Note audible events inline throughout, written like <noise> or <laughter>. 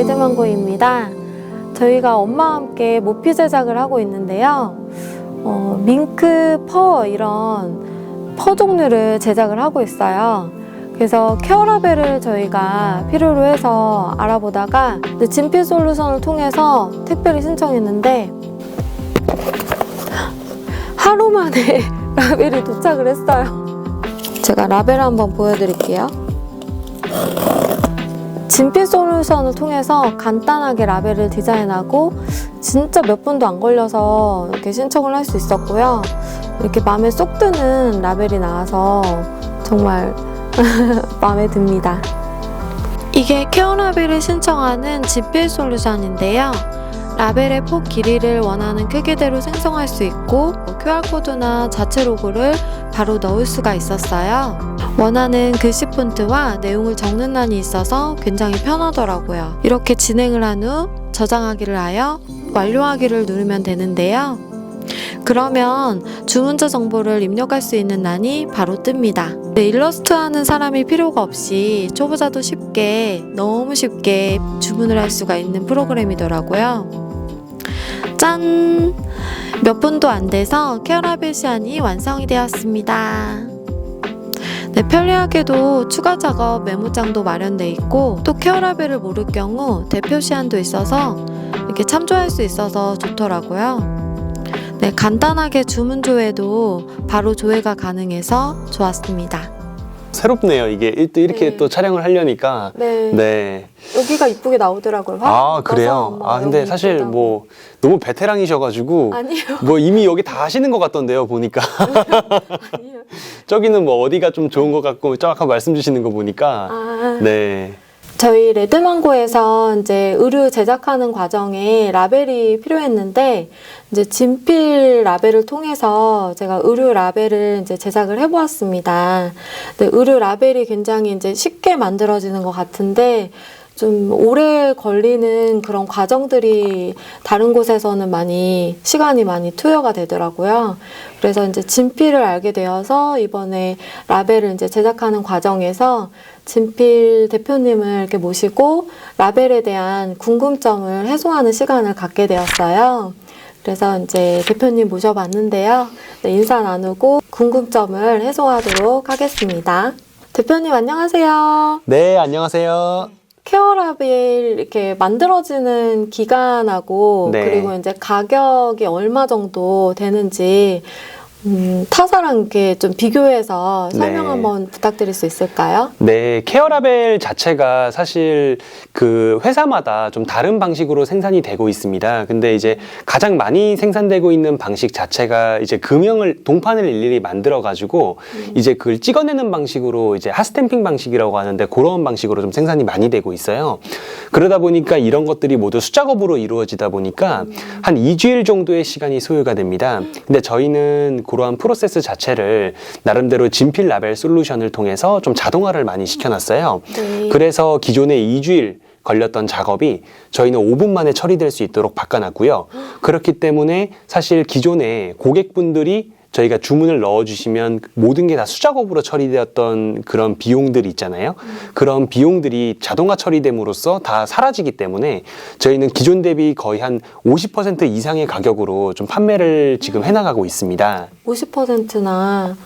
레드망고입니다. 저희가 엄마와 함께 모피 제작을 하고 있는데요. 어, 밍크, 퍼 이런 퍼 종류를 제작을 하고 있어요. 그래서 케어라벨을 저희가 필요로 해서 알아보다가 진필 솔루션을 통해서 택배를 신청했는데 하루 만에 <laughs> 라벨이 도착을 했어요. 제가 라벨 한번 보여드릴게요. 진필 솔루션을 통해서 간단하게 라벨을 디자인하고 진짜 몇 분도 안 걸려서 이렇게 신청을 할 수 있었고요. 이렇게 마음에 쏙 드는 라벨이 나와서 정말 <laughs> 마음에 듭니다. 이게 케어 라벨을 신청하는 진필 솔루션인데요. 라벨의 폭 길이를 원하는 크기대로 생성할 수 있고 QR코드나 자체 로고를 바로 넣을 수가 있었어요. 원하는 글씨 폰트와 내용을 적는 란이 있어서 굉장히 편하더라고요. 이렇게 진행을 한 후 저장하기를 하여 완료하기를 누르면 되는데요. 그러면 주문자 정보를 입력할 수 있는 란이 바로 뜹니다. 네, 일러스트 하는 사람이 필요가 없이 초보자도 쉽게 너무 쉽게 주문을 할 수가 있는 프로그램이더라고요. 짠! 몇 분도 안 돼서 케어라벨 시안이 완성이 되었습니다. 네, 편리하게도 추가 작업 메모장도 마련돼 있고 또 케어라벨을 모를 경우 대표 시안도 있어서 이렇게 참조할 수 있어서 좋더라고요. 네, 간단하게 주문 조회도 바로 조회가 가능해서 좋았습니다. 새롭네요. 이게 또 이렇게 네. 또 촬영을 하려니까. 네, 네. 여기가 이쁘게 나오더라고요. 아, 그래요? 아, 근데 사실 뭐 너무 베테랑이셔가지고 아니요, 뭐 이미 여기 다 하시는 것 같던데요, 보니까. <laughs> 아니요. 저기는 뭐 어디가 좀 좋은 것 같고 정확한 말씀 주시는 거 보니까. 아, 네. 저희 레드망고에서 이제 의류 제작하는 과정에 라벨이 필요했는데 이제 진필 라벨을 통해서 제가 의류 라벨을 이제 제작을 해보았습니다. 의류 라벨이 굉장히 이제 쉽게 만들어지는 것 같은데 좀 오래 걸리는 그런 과정들이 다른 곳에서는 많이 시간이 많이 투여가 되더라고요. 그래서 이제 진필을 알게 되어서 이번에 라벨을 이제 제작하는 과정에서 진필 대표님을 이렇게 모시고 라벨에 대한 궁금점을 해소하는 시간을 갖게 되었어요. 그래서 이제 대표님 모셔봤는데요. 네, 인사 나누고 궁금점을 해소하도록 하겠습니다. 대표님 안녕하세요. 네, 안녕하세요. 케어라벨 이렇게 만들어지는 기간하고 네. 그리고 이제 가격이 얼마 정도 되는지 음, 타사랑 이렇게 좀 비교해서 설명 네. 한번 부탁드릴 수 있을까요? 네, 케어라벨 자체가 사실 그 회사마다 좀 다른 방식으로 생산이 되고 있습니다. 근데 이제 가장 많이 생산되고 있는 방식 자체가 이제 금형을 동판을 일일이 만들어 가지고 이제 그걸 찍어내는 방식으로 이제 핫스탬핑 방식이라고 하는데 그런 방식으로 좀 생산이 많이 되고 있어요. 그러다 보니까 이런 것들이 모두 수작업으로 이루어지다 보니까 한 2주일 정도의 시간이 소요가 됩니다. 근데 저희는 그러한 프로세스 자체를 나름대로 진필 라벨 솔루션을 통해서 좀 자동화를 많이 시켜놨어요. 네. 그래서 기존에 2주일 걸렸던 작업이 저희는 5분 만에 처리될 수 있도록 바꿔놨고요. 그렇기 때문에 사실 기존에 고객분들이 저희가 주문을 넣어주시면 모든 게 다 수작업으로 처리되었던 그런 비용들이 있잖아요. 그런 비용들이 자동화 처리됨으로써 다 사라지기 때문에 저희는 기존 대비 거의 한 50% 이상의 가격으로 좀 판매를 지금 해나가고 있습니다. 50%나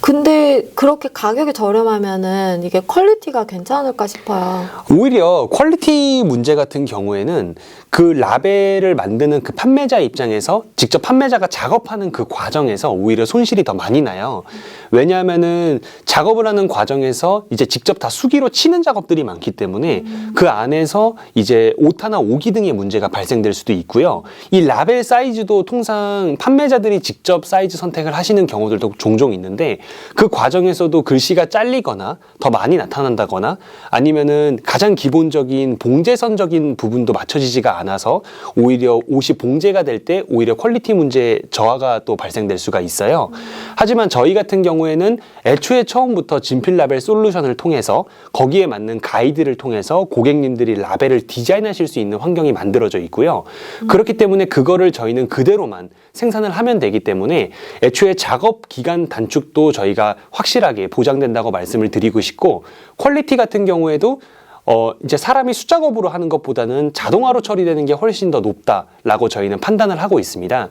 근데 그렇게 가격이 저렴하면은 이게 퀄리티가 괜찮을까 싶어요. 오히려 퀄리티 문제 같은 경우에는 그 라벨을 만드는 그 판매자 입장에서 직접 판매자가 작업하는 그 과정에서 오히려 손실이 더 많이 나요. 왜냐하면은 작업을 하는 과정에서 이제 직접 다 수기로 치는 작업들이 많기 때문에 그 안에서 이제 오타나 오기 등의 문제가 발생될 수도 있고요. 이 라벨 사이즈도 통상 판매자들이 직접 사이즈 선택을 하시는 경우들도 종종 있는데 그 과정에서도 글씨가 잘리거나 더 많이 나타난다거나 아니면은 가장 기본적인 봉제선적인 부분도 맞춰지지가 않아서 오히려 옷이 봉제가 될 때 오히려 퀄리티 문제 저하가 또 발생될 수가 있어요. 하지만 저희 같은 경우에는 애초에 처음부터 진필 라벨 솔루션을 통해서 거기에 맞는 가이드를 통해서 고객님들이 라벨을 디자인하실 수 있는 환경이 만들어져 있고요. 그렇기 때문에 그거를 저희는 그대로만 생산을 하면 되기 때문에 애초에 작업 기간 단축도 저희가 확실하게 보장된다고 말씀을 드리고 싶고 퀄리티 같은 경우에도 어, 이제 사람이 숫작업으로 하는 것보다는 자동화로 처리되는 게 훨씬 더 높다라고 저희는 판단을 하고 있습니다.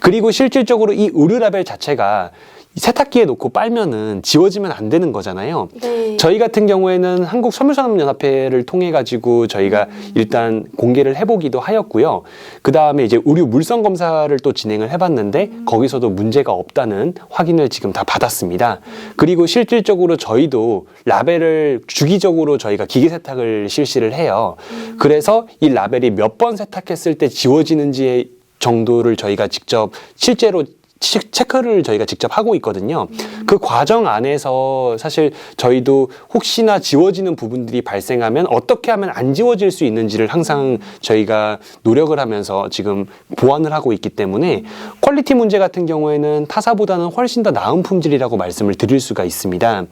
그리고 실질적으로 이 의류 라벨 자체가 세탁기에 놓고 빨면은 지워지면 안 되는 거잖아요. 네. 저희 같은 경우에는 한국 섬유산업연합회를 통해 가지고 저희가 일단 공개를 해보기도 하였고요. 그 다음에 이제 의류 물성 검사를 또 진행을 해봤는데 거기서도 문제가 없다는 확인을 지금 다 받았습니다. 그리고 실질적으로 저희도 라벨을 주기적으로 저희가 기계 세탁을 실시를 해요. 그래서 이 라벨이 몇 번 세탁했을 때 지워지는지 정도를 저희가 직접 실제로 치- 체크를 저희가 직접 하고 있거든요. 그 과정 안에서 사실 저희도 혹시나 지워지는 부분들이 발생하면 어떻게 하면 안 지워질 수 있는지를 항상 저희가 노력을 하면서 지금 보완을 하고 있기 때문에 퀄리티 문제 같은 경우에는 타사보다는 훨씬 더 나은 품질이라고 말씀을 드릴 수가 있습니다.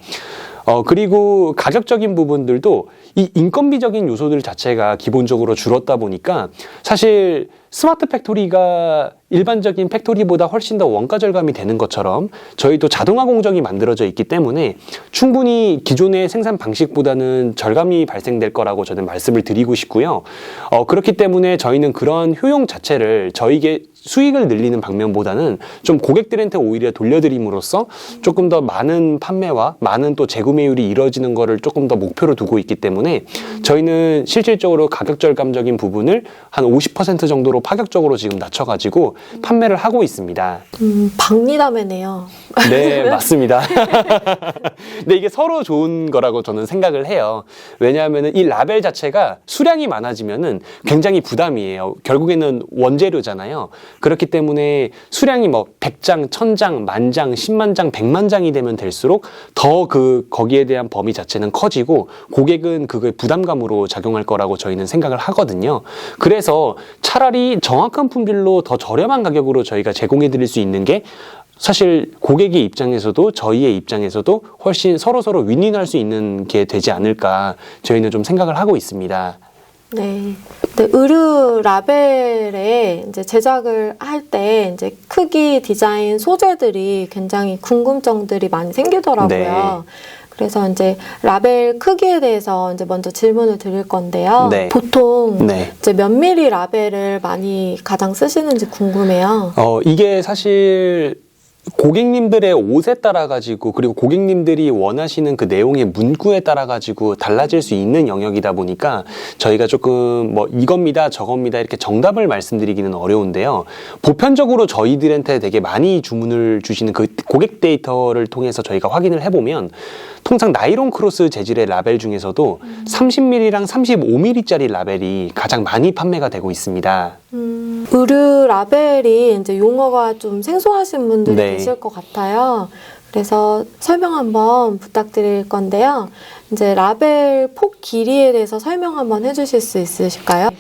어, 그리고 가격적인 부분들도 이 인건비적인 요소들 자체가 기본적으로 줄었다 보니까 사실 스마트 팩토리가 일반적인 팩토리보다 훨씬 더 원가 절감이 되는 것처럼 저희도 자동화 공정이 만들어져 있기 때문에 충분히 기존의 생산 방식보다는 절감이 발생될 거라고 저는 말씀을 드리고 싶고요. 어, 그렇기 때문에 저희는 그런 효용 자체를 저희에게 수익을 늘리는 방면보다는 좀 고객들한테 오히려 돌려드림으로써 조금 더 많은 판매와 많은 또 재구매율이 이루어지는 거를 조금 더 목표로 두고 있기 때문에 저희는 실질적으로 가격 절감적인 부분을 한 50% 정도로 파격적으로 지금 낮춰가지고 판매를 하고 있습니다. 음, 박리담회네요. 네, <laughs> 맞습니다. <laughs> 근데 이게 서로 좋은 거라고 저는 생각을 해요. 왜냐하면 이 라벨 자체가 수량이 많아지면은 굉장히 부담이에요. 결국에는 원재료잖아요. 그렇기 때문에 수량이 뭐 100장, 1000장, 만장, 10만 장, 100만 장이 되면 될수록 더 그 거기에 대한 범위 자체는 커지고 고객은 그걸 부담감으로 작용할 거라고 저희는 생각을 하거든요. 그래서 차라리 정확한 품질로 더 저렴한 가격으로 저희가 제공해 드릴 수 있는 게 사실 고객의 입장에서도 저희의 입장에서도 훨씬 서로 서로 윈윈할 수 있는 게 되지 않을까 저희는 좀 생각을 하고 있습니다. 네. 네, 의류 라벨에 이제 제작을 할 때 이제 크기, 디자인, 소재들이 굉장히 궁금증들이 많이 생기더라고요. 네. 그래서 이제 라벨 크기에 대해서 이제 먼저 질문을 드릴 건데요. 네. 보통 네. 이제 몇 미리 라벨을 많이 가장 쓰시는지 궁금해요. 어, 이게 사실 고객님들의 옷에 따라 가지고 그리고 고객님들이 원하시는 그 내용의 문구에 따라 가지고 달라질 수 있는 영역이다 보니까 저희가 조금 뭐 이겁니다 저겁니다 이렇게 정답을 말씀드리기는 어려운데요 보편적으로 저희들한테 되게 많이 주문을 주시는 그 고객 데이터를 통해서 저희가 확인을 해보면 통상 나이론 크로스 재질의 라벨 중에서도 30mm랑 35mm짜리 라벨이 가장 많이 판매가 되고 있습니다. 음, 의류 라벨이 이제 용어가 좀 생소하신 분들이 네. 계실 것 같아요. 그래서 설명 한번 부탁드릴 건데요. 이제 라벨 폭 길이에 대해서 설명 한번 해주실 수 있으실까요?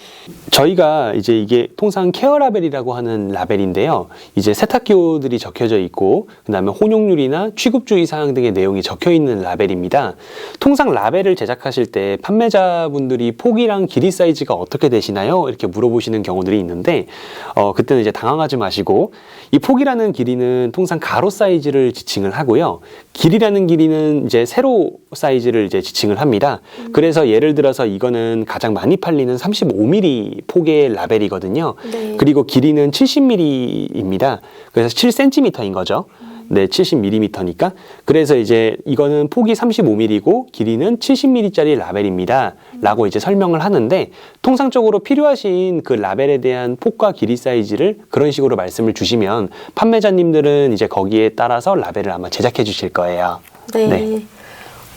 저희가 이제 이게 통상 케어 라벨이라고 하는 라벨인데요. 이제 세탁기호들이 적혀져 있고, 그 다음에 혼용률이나 취급주의 사항 등의 내용이 적혀 있는 라벨입니다. 통상 라벨을 제작하실 때 판매자분들이 폭이랑 길이 사이즈가 어떻게 되시나요? 이렇게 물어보시는 경우들이 있는데, 어, 그때는 이제 당황하지 마시고, 이 폭이라는 길이는 통상 가로 사이즈를 지칭을 하고요. 길이라는 길이는 이제 세로 사이즈를 이제 지칭을 합니다. 그래서 예를 들어서 이거는 가장 많이 팔리는 35mm 폭의 라벨이거든요. 네. 그리고 길이는 70mm입니다. 그래서 7cm인 거죠. 네, 70mm니까. 그래서 이제 이거는 폭이 35mm고 길이는 70mm짜리 라벨입니다. 라고 이제 설명을 하는데 통상적으로 필요하신 그 라벨에 대한 폭과 길이 사이즈를 그런 식으로 말씀을 주시면 판매자님들은 이제 거기에 따라서 라벨을 아마 제작해 주실 거예요. 네. 네.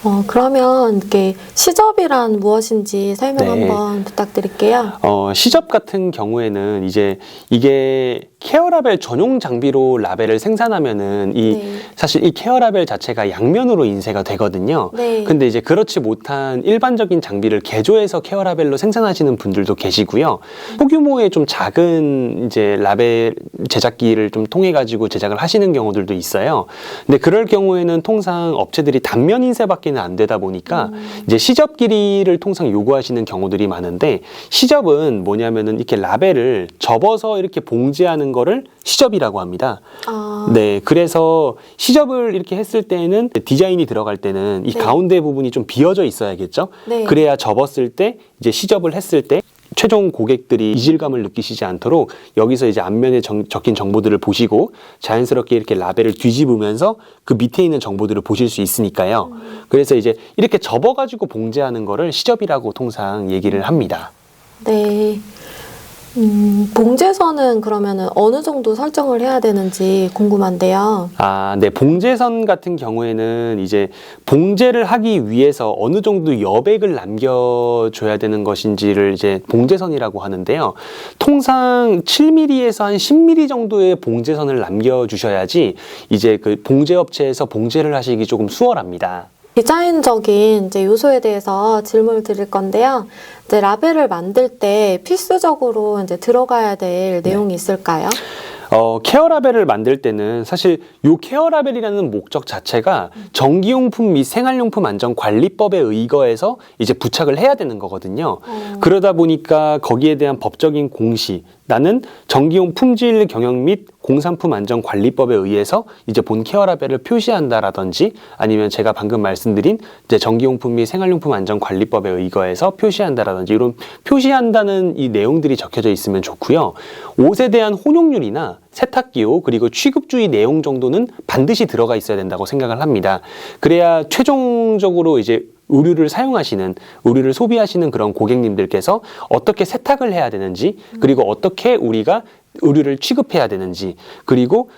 어, 그러면 이렇게 시접이란 무엇인지 설명 네. 한번 부탁드릴게요. 어, 시접 같은 경우에는 이제 이게 케어라벨 전용 장비로 라벨을 생산하면은 이 네. 사실 이 케어라벨 자체가 양면으로 인쇄가 되거든요. 네. 근데 이제 그렇지 못한 일반적인 장비를 개조해서 케어라벨로 생산하시는 분들도 계시고요. 소규모의 좀 작은 이제 라벨 제작기를 좀 통해 가지고 제작을 하시는 경우들도 있어요. 근데 그럴 경우에는 통상 업체들이 단면 인쇄밖에는 안 되다 보니까 이제 시접 길이를 통상 요구하시는 경우들이 많은데 시접은 뭐냐면은 이렇게 라벨을 접어서 이렇게 봉제하는 하는 거를 시접이라고 합니다. 아, 네, 그래서 시접을 이렇게 했을 때는 디자인이 들어갈 때는 이 네. 가운데 부분이 좀 비어져 있어야겠죠. 네. 그래야 접었을 때 이제 시접을 했을 때 최종 고객들이 이질감을 느끼시지 않도록 여기서 이제 앞면에 정- 적힌 정보들을 보시고 자연스럽게 이렇게 라벨을 뒤집으면서 그 밑에 있는 정보들을 보실 수 있으니까요. 그래서 이제 이렇게 접어가지고 봉제하는 거를 시접이라고 통상 얘기를 합니다. 네. 음, 봉제선은 그러면은 어느 정도 설정을 해야 되는지 궁금한데요. 아, 네. 봉제선 같은 경우에는 이제 봉제를 하기 위해서 어느 정도 여백을 남겨줘야 되는 것인지를 이제 봉제선이라고 하는데요. 통상 7mm에서 한 10mm 정도의 봉제선을 남겨주셔야지 이제 그 봉제업체에서 봉제를 하시기 조금 수월합니다. 디자인적인 이제 요소에 대해서 질문을 드릴 건데요. 이제 라벨을 만들 때 필수적으로 이제 들어가야 될 내용이 있을까요? 어, 케어 라벨을 만들 때는 사실 요 케어 라벨이라는 목적 자체가 전기용품 및 생활용품 안전 관리법에 의거해서 이제 부착을 해야 되는 거거든요. 어. 그러다 보니까 거기에 대한 법적인 공시, 나는 전기용 품질 경영 및 공산품 안전 관리법에 의해서 이제 본 케어 라벨을 표시한다라든지 아니면 제가 방금 말씀드린 이제 전기용품 및 생활용품 안전 관리법에 의거해서 표시한다라든지 이런 표시한다는 이 내용들이 적혀져 있으면 좋고요. 옷에 대한 혼용률이나 세탁기호 그리고 취급주의 내용 정도는 반드시 들어가 있어야 된다고 생각을 합니다. 그래야 최종적으로 이제 의류를 사용하시는 의류를 소비하시는 그런 고객님들께서 어떻게 세탁을 해야 되는지 그리고 어떻게 우리가 의류를 취급해야 되는지 그리고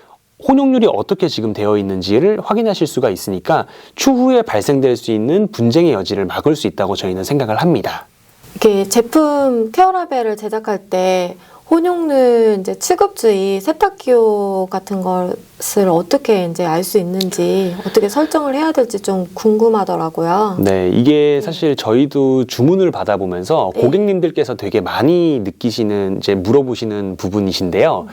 혼용률이 어떻게 지금 되어 있는지를 확인하실 수가 있으니까 추후에 발생될 수 있는 분쟁의 여지를 막을 수 있다고 저희는 생각을 합니다. 이렇게 제품 케어 라벨을 제작할 때 혼용률, 이제 취급주의, 세탁기호 같은 것을 어떻게 이제 알 수 있는지 어떻게 설정을 해야 될지 좀 궁금하더라고요. 네, 이게 사실 저희도 주문을 받아보면서 네. 고객님들께서 되게 많이 느끼시는 이제 물어보시는 부분이신데요.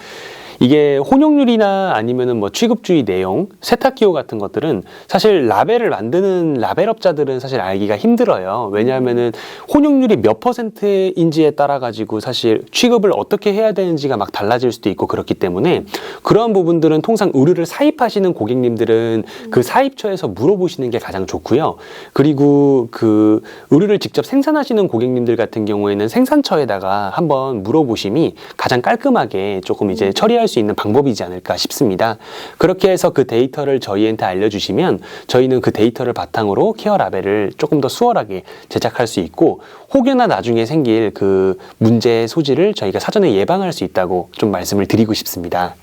이게 혼용률이나 아니면은 뭐 취급주의 내용, 세탁기호 같은 것들은 사실 라벨을 만드는 라벨업자들은 사실 알기가 힘들어요. 왜냐하면은 혼용률이 몇 퍼센트인지에 따라 가지고 사실 취급을 어떻게 해야 되는지가 막 달라질 수도 있고 그렇기 때문에 그러한 부분들은 통상 의류를 사입하시는 고객님들은 그 사입처에서 물어보시는 게 가장 좋고요. 그리고 그 의류를 직접 생산하시는 고객님들 같은 경우에는 생산처에다가 한번 물어보심이 가장 깔끔하게 조금 이제 처리할 수 있는 방법이지 않을까 싶습니다. 그렇게 해서 그 데이터를 저희한테 알려주시면 저희는 그 데이터를 바탕으로 케어 라벨을 조금 더 수월하게 제작할 수 있고 혹여나 나중에 생길 그 문제의 소지를 저희가 사전에 예방할 수 있다고 좀 말씀을 드리고 싶습니다.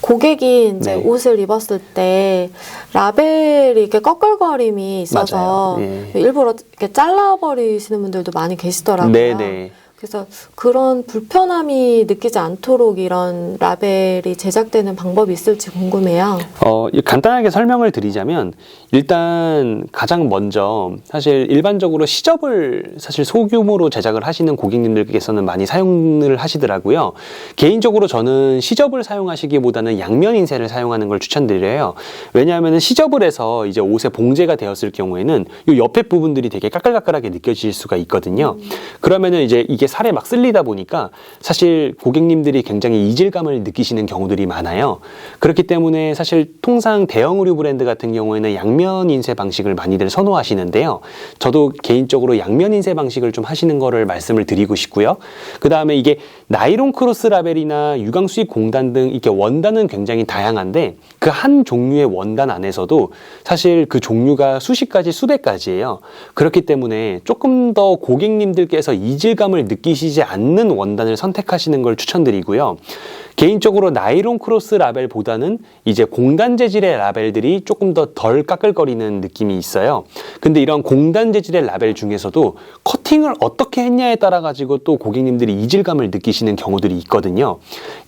고객이 이제 네. 옷을 입었을 때 라벨이 이렇게 꺼끌거림이 있어서. 예. 일부러 이렇게 잘라버리시는 분들도 많이 계시더라고요. 네네. 그래서 그런 불편함이 느끼지 않도록 이런 라벨이 제작되는 방법이 있을지 궁금해요. 어, 이- 간단하게 설명을 드리자면 일단 가장 먼저 사실 일반적으로 시접을 사실 소규모로 제작을 하시는 고객님들께서는 많이 사용을 하시더라고요. 개인적으로 저는 시접을 사용하시기보다는 양면 인쇄를 사용하는 걸 추천드려요. 왜냐하면 시접을 해서 이제 옷에 봉제가 되었을 경우에는 이 옆에 부분들이 되게 까끌까끌하게 느껴질 수가 있거든요. 그러면은 이제 이게 살에 막 쓸리다 보니까 사실 고객님들이 굉장히 이질감을 느끼시는 경우들이 많아요. 그렇기 때문에 사실 통상 대형 의류 브랜드 같은 경우에는 양면 인쇄 방식을 많이들 선호하시는데요. 저도 개인적으로 양면 인쇄 방식을 좀 하시는 거를 말씀을 드리고 싶고요. 그 다음에 이게 나이론 크로스 라벨이나 유광 수입 공단 등 이렇게 원단은 굉장히 다양한데 그 한 종류의 원단 안에서도 사실 그 종류가 수십 가지 수백 가지예요. 그렇기 때문에 조금 더 고객님들께서 이질감을 느끼 시지 않는 원단을 선택하시는 걸 추천드리고요. 개인적으로 나이론 크로스 라벨보다는 이제 공단 재질의 라벨들이 조금 더 덜 까끌거리는 느낌이 있어요. 근데 이런 공단 재질의 라벨 중에서도 커팅을 어떻게 했냐에 따라 가지고 또 고객님들이 이질감을 느끼시는 경우들이 있거든요.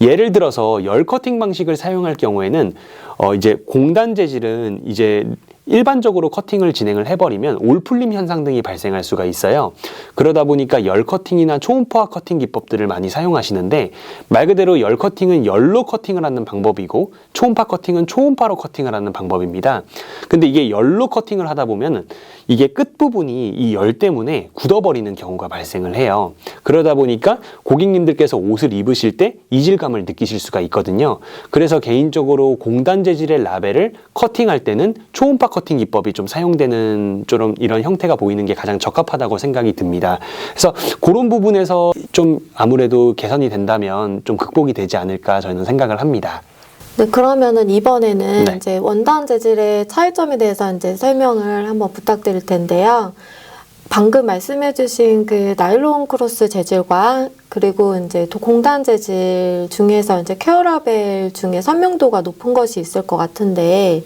예를 들어서 열 커팅 방식을 사용할 경우에는 어 이제 공단 재질은 이제 일반적으로 커팅을 진행을 해버리면 올풀림 현상 등이 발생할 수가 있어요. 그러다 보니까 열 커팅이나 초음파 커팅 기법들을 많이 사용하시는데 말 그대로 열 커팅은 열로 커팅을 하는 방법이고 초음파 커팅은 초음파로 커팅을 하는 방법입니다. 근데 이게 열로 커팅을 하다 보면은 이게 끝 부분이 이 열 때문에 굳어버리는 경우가 발생을 해요. 그러다 보니까 고객님들께서 옷을 입으실 때 이질감을 느끼실 수가 있거든요. 그래서 개인적으로 공단 재질의 라벨을 커팅할 때는 초음파 커팅 기법이 좀 사용되는 좀 이런 형태가 보이는 게 가장 적합하다고 생각이 듭니다. 그래서 그런 부분에서 좀 아무래도 개선이 된다면 좀 극복이 되지 않을까 저는 생각을 합니다. 네, 그러면은 이번에는 네. 이제 원단 재질의 차이점에 대해서 이제 설명을 한번 부탁드릴 텐데요. 방금 말씀해주신 그 나일론 크로스 재질과 그리고 이제 도- 공단 재질 중에서 이제 케어라벨 중에 선명도가 높은 것이 있을 것 같은데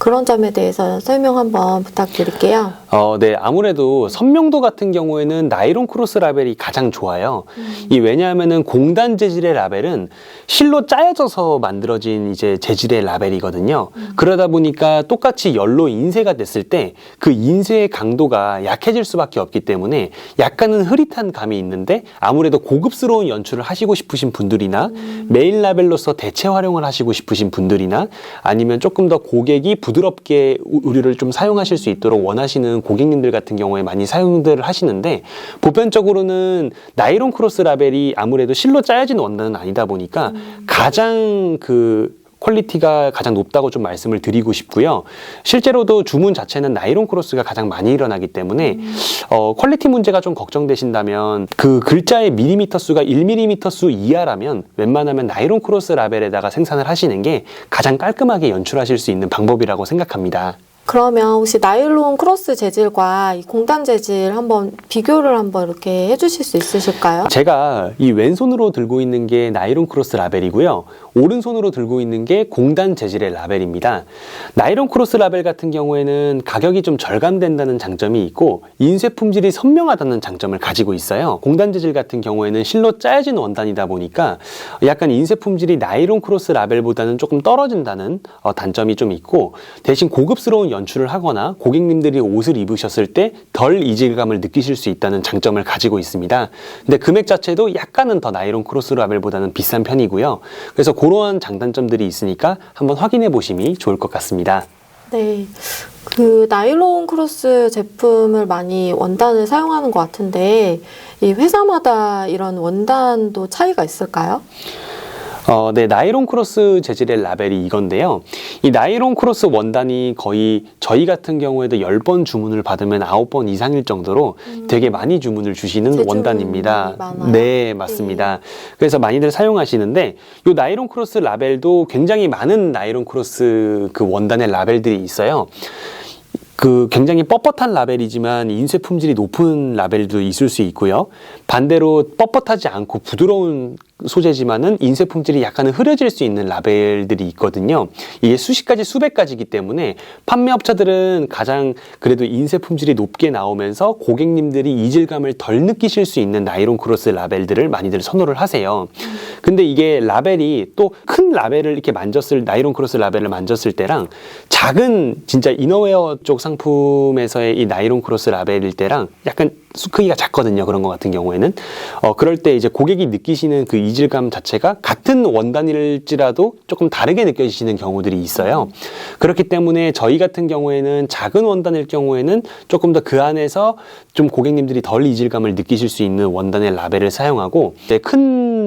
그런 점에 대해서 설명 한번 부탁드릴게요. 어, 네. 아무래도 선명도 같은 경우에는 나이론 크로스 라벨이 가장 좋아요. 이 왜냐하면은 공단 재질의 라벨은 실로 짜여져서 만들어진 이제 재질의 라벨이거든요. 그러다 보니까 똑같이 열로 인쇄가 됐을 때 그 인쇄의 강도가 약해질 수밖에 없기 때문에 약간은 흐릿한 감이 있는데 아무래도 고급스러운 연출을 하시고 싶으신 분들이나 메인 라벨로서 대체 활용을 하시고 싶으신 분들이나 아니면 조금 더 고객이 부 드럽게 우- 의류를 좀 사용하실 수 있도록 원하시는 고객님들 같은 경우에 많이 사용들을 하시는데 보편적으로는 나이론 크로스 라벨이 아무래도 실로 짜여진 원단은 아니다 보니까 가장 그 퀄리티가 가장 높다고 좀 말씀을 드리고 싶고요. 실제로도 주문 자체는 나이론 크로스가 가장 많이 일어나기 때문에 어, 퀄리티 문제가 좀 걱정되신다면 그 글자의 밀리미터 수가 1밀리미터 수 이하라면 웬만하면 나이론 크로스 라벨에다가 생산을 하시는 게 가장 깔끔하게 연출하실 수 있는 방법이라고 생각합니다. 그러면 혹시 나일론 크로스 재질과 이 공단 재질 한번 비교를 한번 이렇게 해주실 수 있으실까요? 제가 이 왼손으로 들고 있는 게 나이론 크로스 라벨이고요. 오른손으로 들고 있는 게 공단 재질의 라벨입니다. 나이론 크로스 라벨 같은 경우에는 가격이 좀 절감된다는 장점이 있고 인쇄 품질이 선명하다는 장점을 가지고 있어요. 공단 재질 같은 경우에는 실로 짜여진 원단이다 보니까 약간 인쇄 품질이 나이론 크로스 라벨보다는 조금 떨어진다는 어, 단점이 좀 있고 대신 고급스러운 연출을 하거나 고객님들이 옷을 입으셨을 때 덜 이질감을 느끼실 수 있다는 장점을 가지고 있습니다. 근데 금액 자체도 약간은 더 나이론 크로스 라벨보다는 비싼 편이고요. 그래서 그러한 장단점들이 있으니까 한번 확인해 보심이 좋을 것 같습니다. 네. 그 나일론 크로스 제품을 많이 원단을 사용하는 것 같은데 이 회사마다 이런 원단도 차이가 있을까요? 어, 네, 나이론 크로스 재질의 라벨이 이건데요. 이 나이론 크로스 원단이 거의 저희 같은 경우에도 10번 주문을 받으면 9번 이상일 정도로 되게 많이 주문을 주시는 원단입니다. 많아요? 네, 맞습니다. 그래서 많이들 사용하시는데 이 나이론 크로스 라벨도 굉장히 많은 나이론 크로스 그 원단의 라벨들이 있어요. 그 굉장히 뻣뻣한 라벨이지만 인쇄 품질이 높은 라벨도 있을 수 있고요. 반대로 뻣뻣하지 않고 부드러운 소재지만은 인쇄 품질이 약간은 흐려질 수 있는 라벨들이 있거든요. 이게 수십 가지, 수백 가지이기 때문에 판매업체들은 가장 그래도 인쇄 품질이 높게 나오면서 고객님들이 이질감을 덜 느끼실 수 있는 나이론 크로스 라벨들을 많이들 선호를 하세요. 근데 이게 라벨이 또 큰 라벨을 이렇게 만졌을 나이론 크로스 라벨을 만졌을 때랑 작은 진짜 이너웨어 쪽 상 품에서의 이 나이론 크로스 라벨일 때랑 약간 수 크기가 작거든요. 그런 것 같은 경우에는 어 그럴 때 이제 고객이 느끼시는 그 이질감 자체가 같은 원단일지라도 조금 다르게 느껴지시는 경우들이 있어요. 그렇기 때문에 저희 같은 경우에는 작은 원단일 경우에는 조금 더 그 안에서 좀 고객님들이 덜 이질감을 느끼실 수 있는 원단의 라벨을 사용하고 이제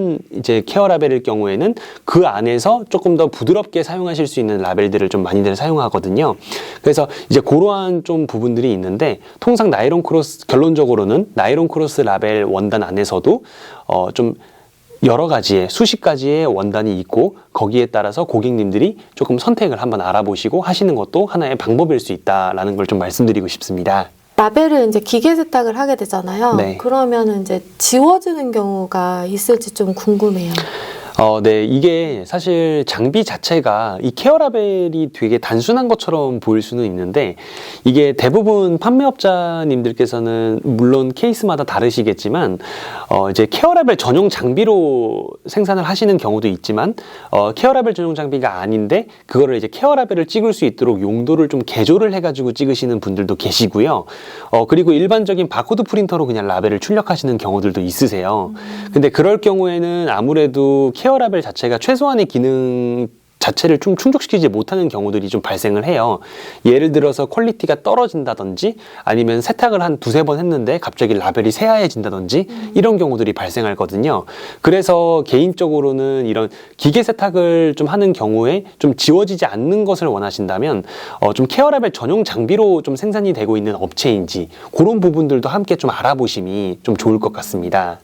큰 이제 케어 라벨일 경우에는 그 안에서 조금 더 부드럽게 사용하실 수 있는 라벨들을 좀 많이들 사용하거든요. 그래서 이제 그러한 좀 부분들이 있는데 통상 나이론 크로스 결론적으로는 나이론 크로스 라벨 원단 안에서도 어좀 여러 가지의 수십 가지의 원단이 있고 거기에 따라서 고객님들이 조금 선택을 한번 알아보시고 하시는 것도 하나의 방법일 수 있다라는 걸 좀 말씀드리고 싶습니다. 라벨을 이제 기계 세탁을 하게 되잖아요. 네. 그러면 이제 지워지는 경우가 있을지 좀 궁금해요. 어, 네. 이게 사실 장비 자체가 이 케어 라벨이 되게 단순한 것처럼 보일 수는 있는데 이게 대부분 판매업자님들께서는 물론 케이스마다 다르시겠지만 어, 이제 케어 라벨 전용 장비로 생산을 하시는 경우도 있지만 어, 케어 라벨 전용 장비가 아닌데 그거를 이제 케어 라벨을 찍을 수 있도록 용도를 좀 개조를 해가지고 찍으시는 분들도 계시고요. 어, 그리고 일반적인 바코드 프린터로 그냥 라벨을 출력하시는 경우들도 있으세요. 근데 그럴 경우에는 아무래도 케어 라벨 자체가 최소한의 기능 자체를 좀 충족시키지 못하는 경우들이 좀 발생을 해요. 예를 들어서 퀄리티가 떨어진다든지 아니면 세탁을 한 두세 번 했는데 갑자기 라벨이 새하얘진다든지 이런 경우들이 발생하거든요. 그래서 개인적으로는 이런 기계 세탁을 좀 하는 경우에 좀 지워지지 않는 것을 원하신다면 어, 좀 케어 라벨 전용 장비로 좀 생산이 되고 있는 업체인지 그런 부분들도 함께 좀 알아보심이 좀 좋을 것 같습니다.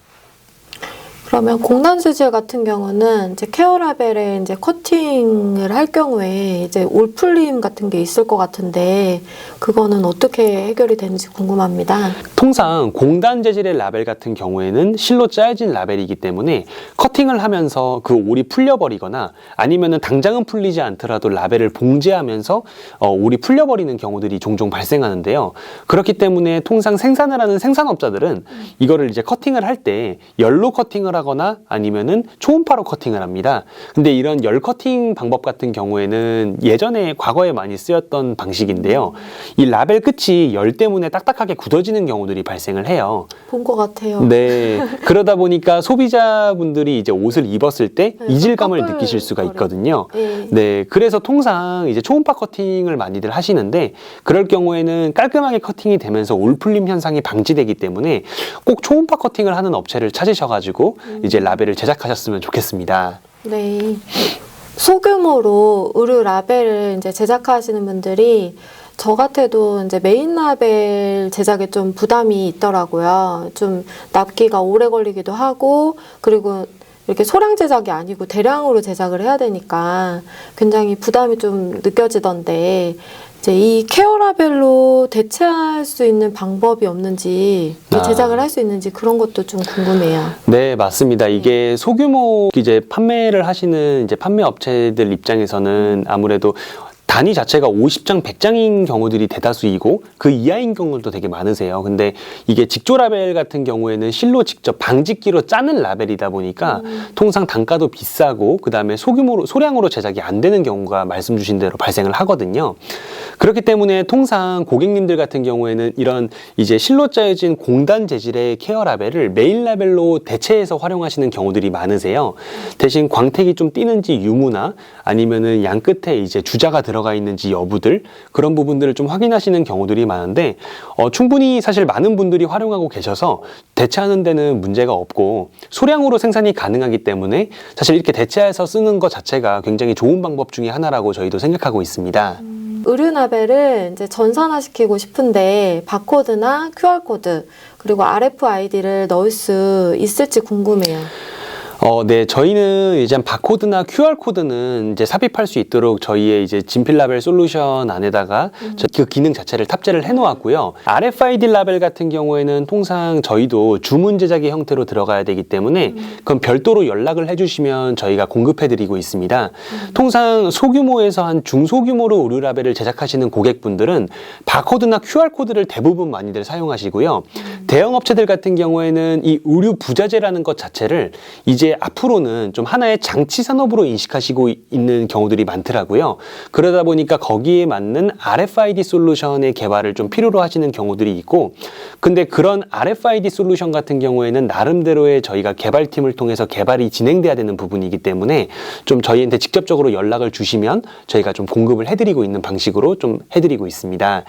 그러면 공단 재질 같은 경우는 이제 케어 라벨에 이제 커팅을 할 경우에 이제 올풀림 같은 게 있을 것 같은데 그거는 어떻게 해결이 되는지 궁금합니다. 통상 공단 재질의 라벨 같은 경우에는 실로 짜여진 라벨이기 때문에 커팅을 하면서 그 올이 풀려버리거나 아니면은 당장은 풀리지 않더라도 라벨을 봉제하면서 어, 올이 풀려버리는 경우들이 종종 발생하는데요. 그렇기 때문에 통상 생산을 하는 생산업자들은 이거를 이제 커팅을 할 때 열로 커팅을 하거나 아니면은 초음파로 커팅을 합니다. 근데 이런 열 커팅 방법 같은 경우에는 예전에 과거에 많이 쓰였던 방식인데요. 이 라벨 끝이 열 때문에 딱딱하게 굳어지는 경우들이 발생을 해요. 본 것 같아요. 네. 그러다 보니까 소비자분들이 이제 옷을 입었을 때 네, 이질감을 느끼실 수가. 있거든요. 네. 네. 그래서 통상 이제 초음파 커팅을 많이들 하시는데 그럴 경우에는 깔끔하게 커팅이 되면서 올풀림 현상이 방지되기 때문에 꼭 초음파 커팅을 하는 업체를 찾으셔가지고 음. 이제 라벨을 제작하셨으면 좋겠습니다. 네. 소규모로 의류 라벨을 이제 제작하시는 분들이 저 같아도 이제 메인 라벨 제작에 좀 부담이 있더라고요. 좀 납기가 오래 걸리기도 하고 그리고 이렇게 소량 제작이 아니고 대량으로 제작을 해야 되니까 굉장히 부담이 좀 느껴지던데 이제 이 케어 라벨로 대체할 수 있는 방법이 없는지 아. 제작을 할 수 있는지 그런 것도 좀 궁금해요. 네, 맞습니다. 이게 소규모 이제 판매를 하시는 이제 판매 업체들 입장에서는 아무래도 단위 자체가 50장, 100장인 경우들이 대다수이고 그 이하인 경우도 되게 많으세요. 근데 이게 직조 라벨 같은 경우에는 실로 직접 방직기로 짜는 라벨이다 보니까 통상 단가도 비싸고 그다음에 소규모로 소량으로 제작이 안 되는 경우가 말씀 주신 대로 발생을 하거든요. 그렇기 때문에 통상 고객님들 같은 경우에는 이런 이제 실로 짜여진 공단 재질의 케어 라벨을 메인 라벨로 대체해서 활용하시는 경우들이 많으세요. 대신 광택이 좀 띄는지 유무나 아니면은 양 끝에 이제 주자가 들어 가 있는지 여부들 그런 부분들을 좀 확인하시는 경우들이 많은데 어, 충분히 사실 많은 분들이 활용하고 계셔서 대체하는 데는 문제가 없고 소량으로 생산이 가능하기 때문에 사실 이렇게 대체해서 쓰는 것 자체가 굉장히 좋은 방법 중에 하나라고 저희도 생각하고 있습니다. 의류 라벨을 이제 전산화시키고 싶은데 바코드나 QR코드 그리고 RFID를 넣을 수 있을지 궁금해요. 어, 네, 저희는 이제 바코드나 QR 코드는 이제 삽입할 수 있도록 저희의 이제 진필 라벨 솔루션 안에다가 저- 그 기능 자체를 탑재를 해 놓았고요. RFID 라벨 같은 경우에는 통상 저희도 주문 제작의 형태로 들어가야 되기 때문에 그건 별도로 연락을 해 주시면 저희가 공급해 드리고 있습니다. 통상 소규모에서 한 중소규모로 의류 라벨을 제작하시는 고객분들은 바코드나 QR 코드를 대부분 많이들 사용하시고요. 대형 업체들 같은 경우에는 이 의류 부자재라는 것 자체를 이제 앞으로는 좀 하나의 장치 산업으로 인식하시고 이- 있는 경우들이 많더라고요. 그러다 보니까 거기에 맞는 RFID 솔루션의 개발을 좀 필요로 하시는 경우들이 있고, 근데 그런 RFID 솔루션 같은 경우에는 나름대로의 저희가 개발팀을 통해서 개발이 진행돼야 되는 부분이기 때문에 좀 저희한테 직접적으로 연락을 주시면 저희가 좀 공급을 해드리고 있는 방식으로 좀 해드리고 있습니다.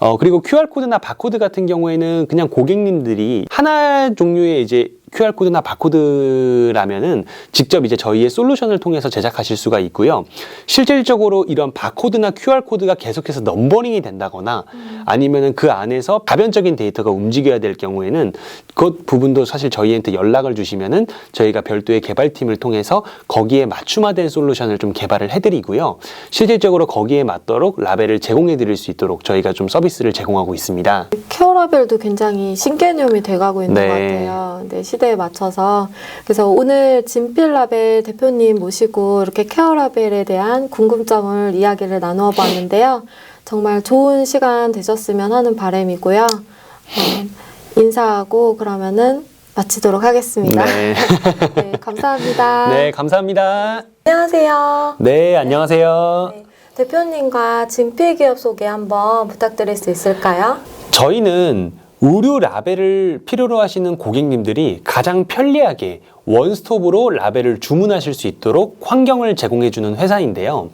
어, 그리고 QR코드나 바코드 같은 경우에는 그냥 고객님들이 하나 종류의 이제 QR코드나 바코드라면은 직접 이제 저희의 솔루션을 통해서 제작하실 수가 있고요. 실질적으로 이런 바코드나 QR코드가 계속해서 넘버링이 된다거나 아니면은 그 안에서 가변적인 데이터가 움직여야 될 경우에는 그 부분도 사실 저희한테 연락을 주시면은 저희가 별도의 개발팀을 통해서 거기에 맞춤화된 솔루션을 좀 개발을 해드리고요. 실질적으로 거기에 맞도록 라벨을 제공해 드릴 수 있도록 저희가 좀 서비스를 제공하고 있습니다. 케어 라벨도 굉장히 신개념이 돼가고 있는 네. 것 같아요. 근데 시대에 맞춰서 그래서 오늘 진필라벨 대표님 모시고 이렇게 케어라벨에 대한 궁금점을 이야기를 나누어 봤는데요. 정말 좋은 시간 되셨으면 하는 바람이고요. 어, 인사하고 그러면은 마치도록 하겠습니다. 네. <laughs> 네, 감사합니다. 네, 감사합니다. 안녕하세요. 네, 안녕하세요. 네, 대표님과 진필 기업 소개 한번 부탁드릴 수 있을까요? 저희는 의류 라벨을 필요로 하시는 고객님들이 가장 편리하게 원스톱으로 라벨을 주문하실 수 있도록 환경을 제공해주는 회사인데요.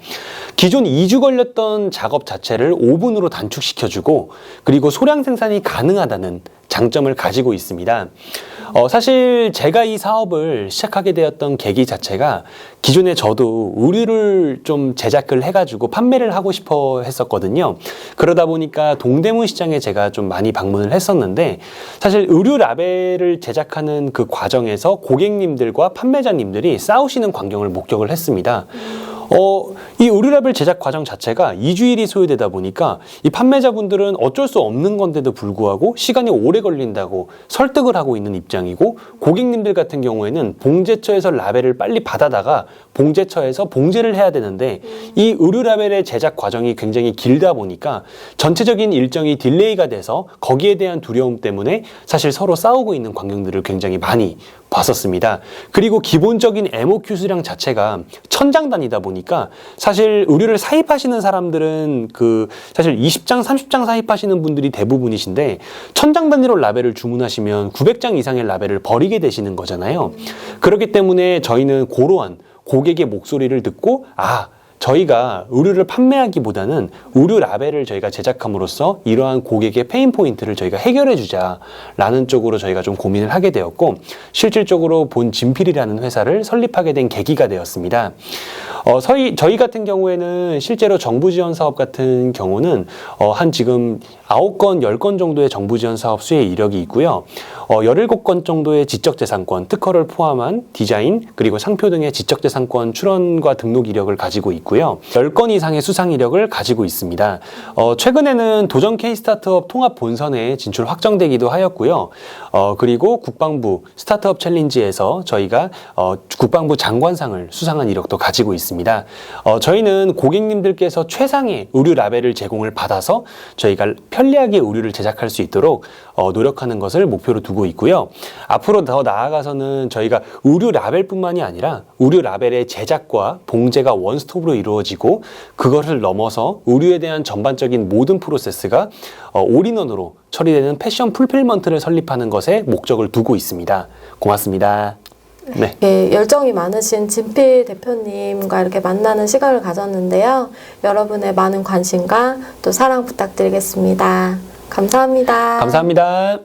기존 2주 걸렸던 작업 자체를 5분으로 단축시켜주고 그리고 소량 생산이 가능하다는 장점을 가지고 있습니다. 어, 사실 제가 이 사업을 시작하게 되었던 계기 자체가 기존에 저도 의류를 좀 제작을 해가지고 판매를 하고 싶어 했었거든요. 그러다 보니까 동대문 시장에 제가 좀 많이 방문을 했었는데 사실 의류 라벨을 제작하는 그 과정에서 고객님들과 판매자님들이 싸우시는 광경을 목격을 했습니다. 어, 이 의류라벨 제작 과정 자체가 2주일이 소요되다 보니까 이 판매자분들은 어쩔 수 없는 건데도 불구하고 시간이 오래 걸린다고 설득을 하고 있는 입장이고 고객님들 같은 경우에는 봉제처에서 라벨을 빨리 받아다가 봉제처에서 봉제를 해야 되는데 이 의류 라벨의 제작 과정이 굉장히 길다 보니까 전체적인 일정이 딜레이가 돼서 거기에 대한 두려움 때문에 사실 서로 싸우고 있는 광경들을 굉장히 많이 봤었습니다. 그리고 기본적인 MOQ 수량 자체가 천장 단위다 보니까 사실 의류를 사입하시는 사람들은 그 사실 20장, 30장 사입하시는 분들이 대부분이신데 천장 단위로 라벨을 주문하시면 900장 이상의 라벨을 버리게 되시는 거잖아요. 그렇기 때문에 저희는 고러한 고객의 목소리를 듣고 아 저희가 의류를 판매하기보다는 의류 라벨을 저희가 제작함으로써 이러한 고객의 페인 포인트를 저희가 해결해 주자라는 쪽으로 저희가 좀 고민을 하게 되었고 실질적으로 본 진필이라는 회사를 설립하게 된 계기가 되었습니다. 어, 저희, 저희 같은 경우에는 실제로 정부 지원 사업 같은 경우는 어, 한 지금 9건, 10건 정도의 정부 지원 사업 수혜 이력이 있고요. 어, 17건 정도의 지적재산권, 특허를 포함한 디자인, 그리고 상표 등의 지적재산권 출원과 등록 이력을 가지고 있고요. 10건 이상의 수상 이력을 가지고 있습니다. 어, 최근에는 도전 K 스타트업 통합 본선에 진출 확정되기도 하였고요. 어, 그리고 국방부 스타트업 챌린지에서 저희가 어, 국방부 장관상을 수상한 이력도 가지고 있습니다. 어, 저희는 고객님들께서 최상의 의류 라벨을 제공을 받아서 저희가 편리하게 의류를 제작할 수 있도록 어, 노력하는 것을 목표로 두고 있고요. 앞으로 더 나아가서는 저희가 의류 라벨뿐만이 아니라 의류 라벨의 제작과 봉제가 원스톱으로 이루어지고 그것을 넘어서 의류에 대한 전반적인 모든 프로세스가 어, 올인원으로 처리되는 패션 풀필먼트를 설립하는 것에 목적을 두고 있습니다. 고맙습니다. 네. 예, 열정이 많으신 진필 대표님과 이렇게 만나는 시간을 가졌는데요. 여러분의 많은 관심과 또 사랑 부탁드리겠습니다. 감사합니다. 감사합니다.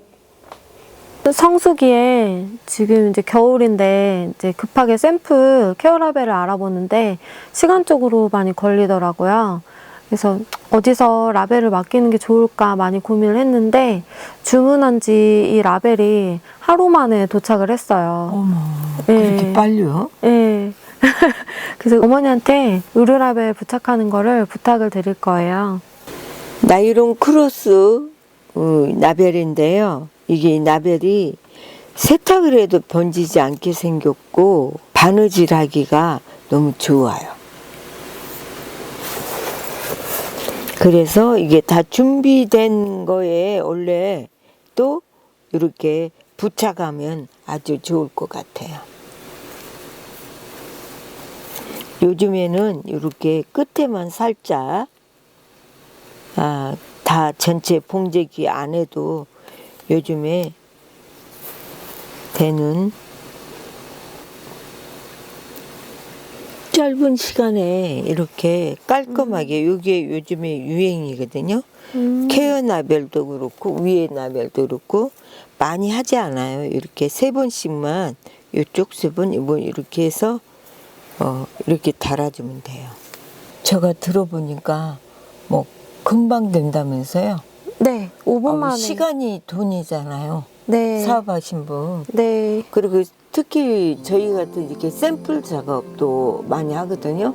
성수기에 지금 이제 겨울인데 이제 급하게 샘플 케어라벨을 알아보는데 시간적으로 많이 걸리더라고요. 그래서 어디서 라벨을 맡기는 게 좋을까 많이 고민을 했는데 주문한 지 이 라벨이 하루 만에 도착을 했어요. 어머, 예. 그렇게 빨리요? 예. <laughs> 그래서 어머니한테 의류 라벨 부착하는 거를 부탁을 드릴 거예요. 나이론 크로스 어, 나벨인데요. 이게 나벨이 세탁을 해도 번지지 않게 생겼고 바느질하기가 너무 좋아요. 그래서 이게 다 준비된 거에 원래 또 이렇게 부착하면 아주 좋을 것 같아요. 요즘에는 이렇게 끝에만 살짝 아, 다 전체 봉제기 안 해도 요즘에 되는 짧은 시간에 이렇게 깔끔하게 이게 요즘에 유행이거든요. 케어 나벨도 그렇고 위에 나벨도 그렇고 많이 하지 않아요. 이렇게 세 번씩만 이쪽 세 번, 이번 이렇게 해서 어, 이렇게 달아주면 돼요. 제가 들어보니까 뭐 금방 된다면서요? 네, 5분 어, 만에. 시간이 돈이잖아요. 네. 사업하신 분. 네. 그리고 특히 저희 같은 이렇게 샘플 작업도 많이 하거든요.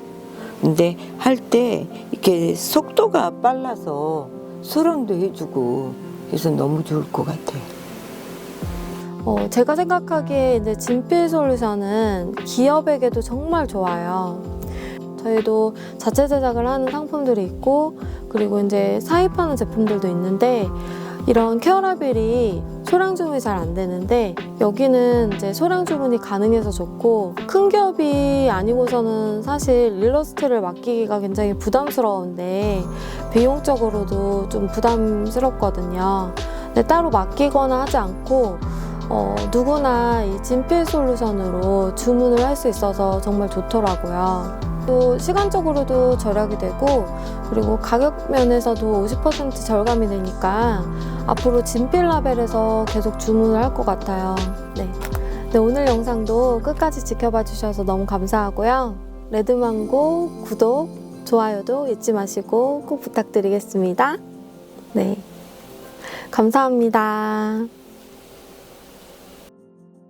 근데 할 때 이렇게 속도가 빨라서 수령도 해주고 그래서 너무 좋을 것 같아요. 어, 제가 생각하기에 이제 진필 솔루션은 기업에게도 정말 좋아요. 저희도 자체 제작을 하는 상품들이 있고 그리고 이제 사입하는 제품들도 있는데 이런 케어라벨이 소량 주문이 잘 안 되는데 여기는 이제 소량 주문이 가능해서 좋고 큰 기업이 아니고서는 사실 일러스트를 맡기기가 굉장히 부담스러운데 비용적으로도 좀 부담스럽거든요. 근데 따로 맡기거나 하지 않고 어, 누구나 이 진필 솔루션으로 주문을 할 수 있어서 정말 좋더라고요. 또 시간적으로도 절약이 되고 그리고 가격 면에서도 50% 절감이 되니까 앞으로 진필 라벨에서 계속 주문을 할 것 같아요. 네. 네, 오늘 영상도 끝까지 지켜봐 주셔서 너무 감사하고요. 레드망고 구독, 좋아요도 잊지 마시고 꼭 부탁드리겠습니다. 네. 감사합니다.